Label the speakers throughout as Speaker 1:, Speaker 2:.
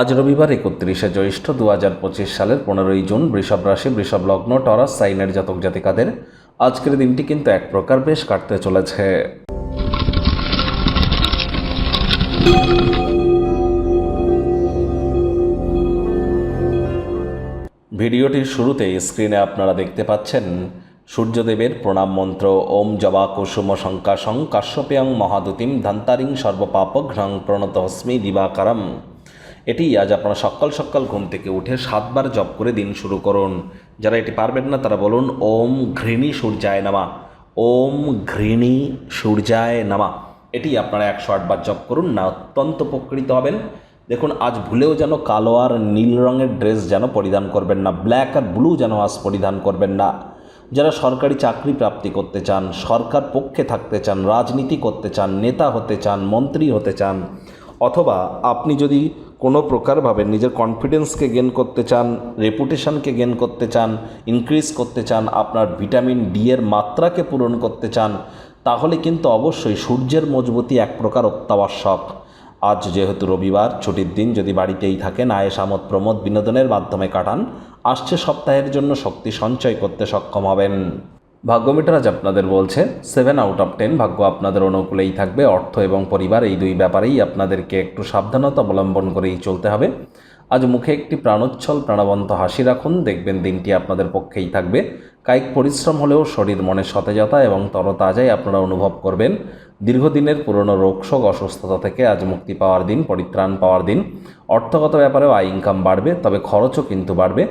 Speaker 1: আজ রবিবার একত্রিশে জ্যৈষ্ঠ দু হাজার পঁচিশ সালের পনেরোই জুন বৃষভ রাশি, বৃষভ লগ্ন, টরাস, সাইনের জাতক জাতিকাদের আজকের দিনটি কিন্তু এক প্রকার বেশ কাটতে চলেছে। ভিডিওটির শুরুতে স্ক্রিনে আপনারা দেখতে পাচ্ছেন সূর্যদেবের প্রণাম মন্ত্র, ওম জবা কুসুম শঙ্কাশং কাশ্যপেয়ং মহাদুতিম ধন্তারিং সর্বপাপঘ্রং প্রণত হস্মি দিবাকারম। এটি আজ আপনারা সকাল সকাল ঘুম থেকে উঠে সাতবার জপ করে দিন শুরু করুন। যারা এটি পারবেন না, তারা বলুন, ওম ঘৃণী সূর্যায় নামা। ওম ঘৃণী সূর্যায় নামা। এটি আপনারা একশো আটবার জপ করুন, না অত্যন্ত উপকৃত হবেন। দেখুন, আজ ভুলেও যেন কালো আর নীল রঙের ড্রেস যেন পরিধান করবেন না, ব্ল্যাক আর ব্লু যেন আজ পরিধান করবেন না। যারা সরকারি চাকরি প্রাপ্তি করতে চান, সরকার পক্ষে থাকতে চান, রাজনীতি করতে চান, নেতা হতে চান, মন্ত্রী হতে চান, অথবা আপনি যদি কোনো প্রকারভাবে নিজের কনফিডেন্সকে গেন করতে চান রেপুটেশনকে গেন করতে চান ইনক্রিজ করতে চান, আপনার ভিটামিন ডি এর মাত্রাকে পূরণ করতে চান, তাহলে কিন্তু অবশ্যই সূর্যের মজবুতি এক প্রকার অত্যাবশ্যক। আজ যেহেতু রবিবার, ছুটির দিন, যদি বাড়িতেই থাকেন আয়েস আমোদ, প্রমোদ বিনোদনের মাধ্যমে কাটান, আসছে সপ্তাহের জন্য শক্তি সঞ্চয় করতে সক্ষম হবেন। ভাগ্যমিটার আজ আপনাদের বলছে সেভেন আউট অফ টেন ভাগ্য আপনাদের অনুকূলেই থাকবে। অর্থ এবং পরিবার এই দুই ব্যাপারেই আপনাদেরকে একটু সাবধানতা অবলম্বন করেই চলতে হবে। আজ মুখে একটি প্রাণোচ্ছল প্রাণবন্ত হাসি রাখুন, দেখবেন দিনটি আপনাদের পক্ষেই থাকবে। কায়িক পরিশ্রম হলেও শরীর মনে সতেজতা এবং তরতাজাই আপনারা অনুভব করবেন। দীর্ঘদিনের পুরনো রোগশোক অসুস্থতা থেকে আজ মুক্তি পাওয়ার দিন, পরিত্রাণ পাওয়ার দিন। অর্থগত ব্যাপারেও আয় ইনকাম বাড়বে, তবে খরচও কিন্তু বাড়বে,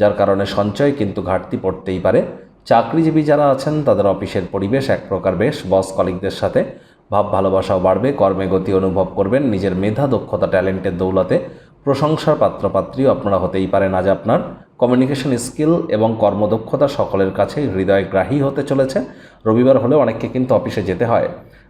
Speaker 1: যার কারণে সঞ্চয় কিন্তু ঘাটতি পড়তেই পারে। চাকরিজীবী যারা আছেন, তাদের অফিসের পরিবেশ এক প্রকার বেশ। বস কলিকদের সাথে ভাব ভালোবাসাও বাড়বে, কর্মে গতি অনুভব করবেন, নিজের মেধা, দক্ষতা, ট্যালেন্টের দৌলতে প্রশংসার পাত্রপাত্রীও আপনারা হতেই পারেন আজ আপনার। কমিউনিকেশন স্কিল এবং কর্মদক্ষতা সকলের কাছেই হৃদয়গ্রাহী হতে চলেছে। রবিবার হলেও অনেককে কিন্তু অফিসে যেতে হয়।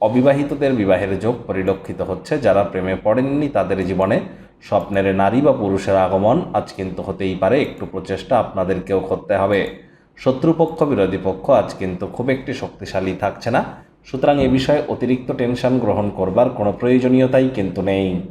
Speaker 1: অবিবাহিতদের বিবাহের যোগ পরিলক্ষিত হচ্ছে। যারা প্রেমে পড়েননি, তাদের জীবনে স্বপ্নের নারী বা পুরুষের আগমন আজ কিন্তু হতেই পারে। একটু প্রচেষ্টা আপনাদেরকেও করতে হবে। শত্রুপক্ষ, বিরোধী পক্ষ আজ কিন্তু খুব একটি শক্তিশালী থাকছে না। সুতরাং এ বিষয়ে অতিরিক্ত টেনশন গ্রহণ করবার কোনো প্রয়োজনীয়তাই কিন্তু নেই।